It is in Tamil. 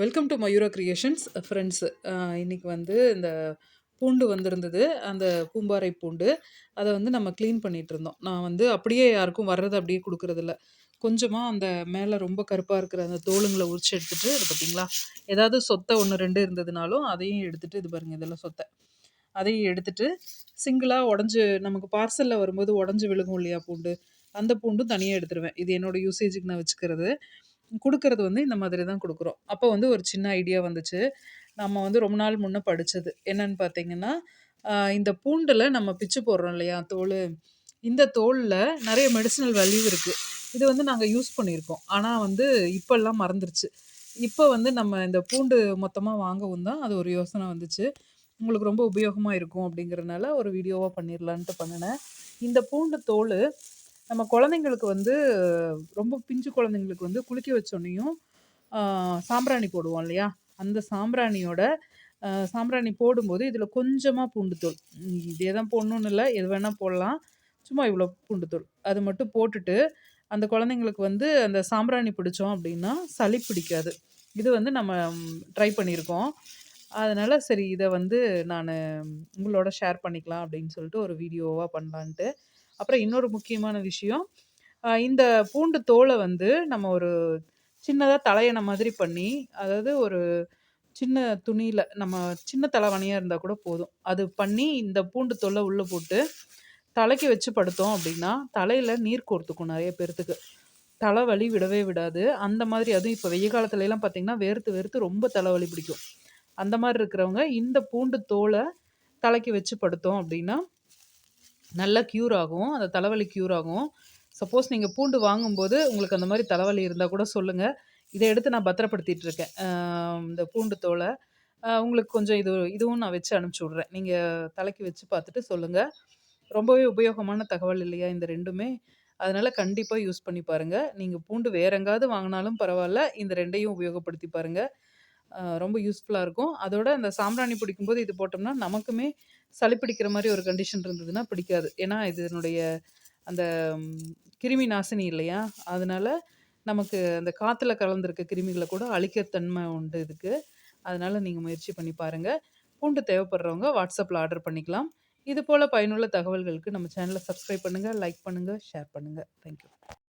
Welcome to Mayura creations friends இன்றைக்கி வந்து இந்த பூண்டு வந்திருந்தது. அந்த பூம்பாறை பூண்டு அதை வந்து நம்ம க்ளீன் பண்ணிகிட்டு இருந்தோம். நான் வந்து அப்படியே யாருக்கும் வர்றது அப்படியே கொடுக்குறதில்ல. கொஞ்சமாக அந்த மேலே ரொம்ப கருப்பாக இருக்கிற அந்த தோலுங்களை உரிச்சு எடுத்துகிட்டு இது பார்த்தீங்களா? ஏதாவது சொத்தை ஒன்று ரெண்டு இருந்ததுனாலும் அதையும் எடுத்துகிட்டு இது பாருங்கள் இதெல்லாம் சொத்தை. அதையும் எடுத்துகிட்டு சிங்கிளாக உடஞ்சி நமக்கு பார்சலில் வரும்போது உடஞ்சி விழுகும் இல்லையா பூண்டு? அந்த பூண்டும் தனியாக எடுத்துருவேன். இது என்னோடய யூசேஜுக்கு நான் வச்சுக்கிறது. கொடுக்கறது வந்து இந்த மாதிரி தான் கொடுக்குறோம். அப்போ வந்து ஒரு சின்ன ஐடியா வந்துச்சு. நம்ம வந்து ரொம்ப நாள் முன்னே படித்தது என்னன்னு பார்த்தீங்கன்னா இந்த பூண்டில் நம்ம பிச்சு போடுறோம் இல்லையா தோல்? இந்த தோலில் நிறைய மெடிசினல் வேல்யூ இருக்குது இது வந்து நாங்கள் யூஸ் பண்ணியிருக்கோம். ஆனால் வந்து இப்போல்லாம் மறந்துருச்சு. இப்போ வந்து நம்ம இந்த பூண்டு மொத்தமாக வாங்கவும் தான் அது ஒரு யோசனை வந்துச்சு. உங்களுக்கு ரொம்ப உபயோகமாக இருக்கும் அப்படிங்கிறதுனால ஒரு வீடியோவாக பண்ணிடலான்ட்டு பண்ணினேன். இந்த பூண்டு தோல் நம்ம குழந்தைங்களுக்கு வந்து ரொம்ப பிஞ்சு குழந்தைங்களுக்கு வந்து குளிக்க வச்சோன்னையும் சாம்பிராணி போடுவோம் இல்லையா? அந்த சாம்பிராணியோட சாம்பிராணி போடும்போது இதில் கொஞ்சமாக பூண்டுத்தூள். இதே தான் போடணுன்னு இல்லை எது வேணால் போடலாம். சும்மா இவ்வளோ பூண்டுத்தூள். அது மட்டும் போட்டுட்டு அந்த குழந்தைங்களுக்கு வந்து அந்த சாம்பிராணி பிடிச்சோம் அப்படின்னா சளி பிடிக்காது. இது வந்து நம்ம ட்ரை பண்ணியிருக்கோம். அதனால் சரி இதை வந்து நான் உங்களோட ஷேர் பண்ணிக்கலாம் அப்படின்னு சொல்லிட்டு ஒரு வீடியோவாக பண்ணலான்ட்டு அப்புறம் இன்னொரு முக்கியமான விஷயம் இந்த பூண்டு தோலை வந்து நம்ம ஒரு சின்னதாக தலையணை மாதிரி பண்ணி அதாவது ஒரு சின்ன துணியில் நம்ம சின்ன தலைவணியாக இருந்தால் கூட போதும். அது பண்ணி இந்த பூண்டு தொல்லை உள்ளே போட்டு தலைக்கு வச்சு படுத்தோம் அப்படின்னா தலையில் நீர் கோர்த்துக்கும் நிறைய பேர்த்துக்கு. தலைவலி விடவே விடாது. அந்த மாதிரி அதுவும் இப்போ வெய்ய காலத்துலலாம் பார்த்திங்கன்னா வேர்த்து வேர்த்து ரொம்ப தலைவலி பிடிக்கும். அந்த மாதிரி இருக்கிறவங்க இந்த பூண்டு தோலை தலைக்கு வச்சு படுத்தோம் அப்படின்னா நல்லா க்யூர் ஆகும் அந்த தலைவலி க்யூர் ஆகும். சப்போஸ் நீங்கள் பூண்டு வாங்கும்போது உங்களுக்கு அந்த மாதிரி தலைவலி இருந்தால் கூட சொல்லுங்கள் இதை எடுத்து நான் பத்திரப்படுத்திட்டு இருக்கேன். இந்த பூண்டு தோலை. உங்களுக்கு கொஞ்சம் இது இதுவும் நான் வச்சு அனுப்பிச்சி விட்றேன். நீங்கள் தலைக்கு வச்சு பார்த்துட்டு சொல்லுங்கள் ரொம்பவே உபயோகமான தகவல் இல்லையா இந்த ரெண்டுமே? அதனால் கண்டிப்பாக யூஸ் பண்ணி பாருங்கள் நீங்கள் பூண்டு வேற எங்காவது வாங்கினாலும் பரவாயில்ல. இந்த ரெண்டையும் உபயோகப்படுத்தி பாருங்கள் ரொம்ப யூஸ்ஃபுல்லாக இருக்கும். அதோட அந்த சாம்பிராணி பிடிக்கும்போது இது போட்டோம்னா நமக்குமே சளி பிடிக்கிற மாதிரி ஒரு கண்டிஷன் இருந்ததுன்னா பிடிக்காது. ஏன்னா இதனுடைய அந்த கிருமி நாசினி இல்லையா? அதனால நமக்கு அந்த காற்றுல கலந்துருக்க கிருமிகளை கூட அழிக்கத்தன்மை உண்டு இதுக்கு. அதனால் நீங்கள் முயற்சி பண்ணி பாருங்கள் பூண்டு தேவைப்படுறவங்க வாட்ஸ்அப்பில் ஆர்டர் பண்ணிக்கலாம். இது போல் பயனுள்ள தகவல்களுக்கு நம்ம சேனலை சப்ஸ்கிரைப் பண்ணுங்கள் லைக் பண்ணுங்கள் ஷேர் பண்ணுங்கள் தேங்க்யூ